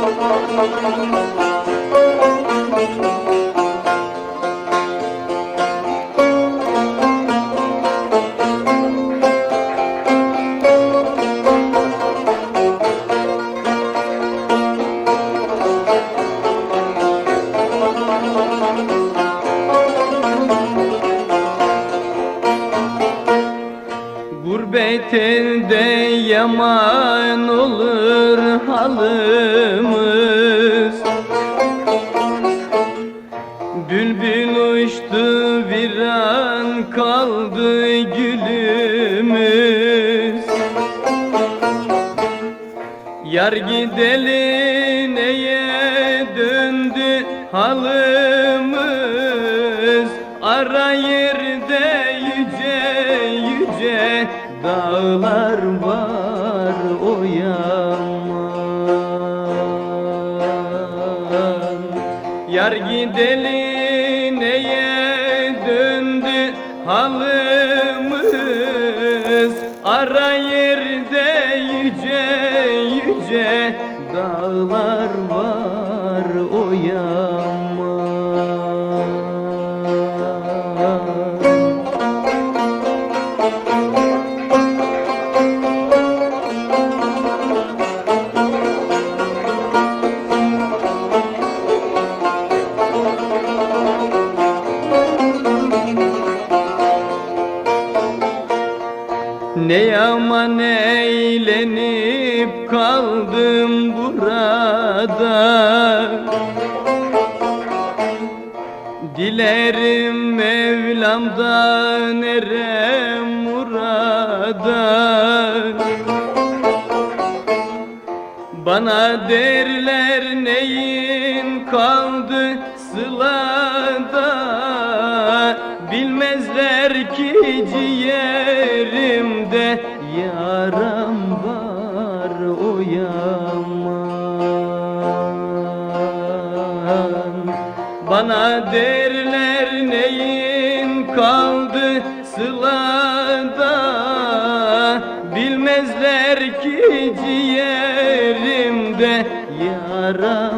Thank you. Gurbet elde yaman olur halımız. Bülbül uçtu bir an kaldı gülümüz. Yar gideli neye döndü halımız? Ara dağlar var o yaman. Yar gideli neye döndü halımız Ara yerde yüce yüce dağlar Ne yaman eğlenip kaldım burada. Dilerim Mevlam'dan erem murada. Bana derler neyin kaldı sılada. Bilmezler ki yaram var o yaman Bana derler neyin kaldı sılada Bilmezler ki ciğerimde yaram